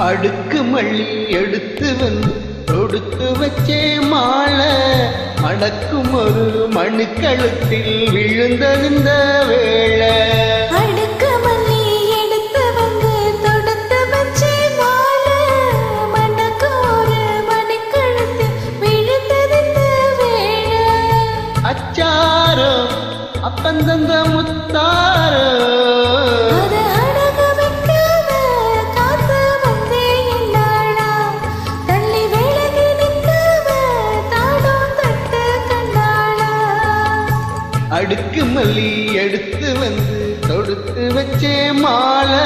அடுக்கு மள்ளி எடுத்து வந்து தொடுத்து வச்சே மாலை. மணக்கும் ஒரு மணுக்கழுத்தில் விழுந்ததிந்த வேளை. அடுக்கு மல்லி சொல்லி எடுத்து வந்து தொடுத்து வச்சே மாலை.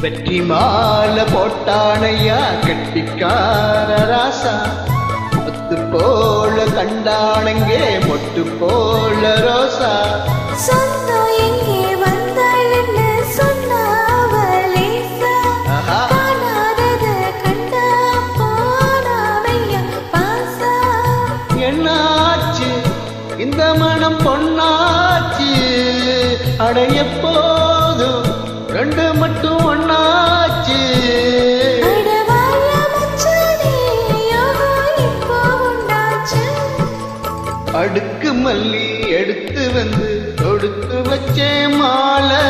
வெற்றி மாலை போட்டானையா கெட்டிக்கார ராசா. முத்து போல கண்டானங்கே மொட்டு போல ரோசா. என்னாச்சு? இந்த மனம் பொன்னாச்சு. அடைய போதும் ரெண்டு மட்டும் ஒன்னாச்சு அடுக்கு மல்லி எடுத்து வந்து தொடுத்து வச்சே மாலை.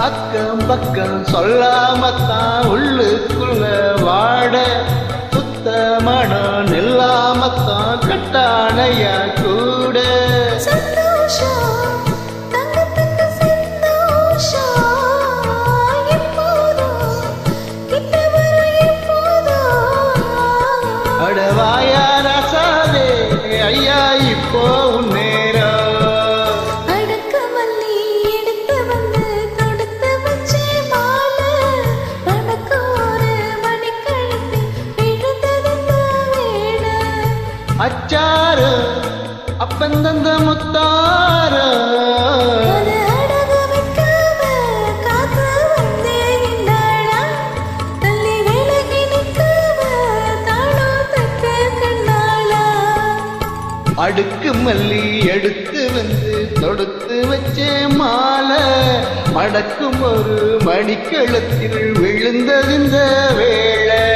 அக்கம் பக்கம் சொல்லாமத்தான் உள்ளுக்குள்ள வாட. சுத்த மனம் நில்லாமத்தான் கட்டானையா கூட. அடவாயா ரசாதே ஐயா. தட்டு கண்ணாளா அடுக்கு மல்லி எடுத்து வந்து தொடுத்து வச்சே மாலை. மடக்கும் ஒரு மணிக்கழுத்தில் விழுந்ததிந்த வேளை.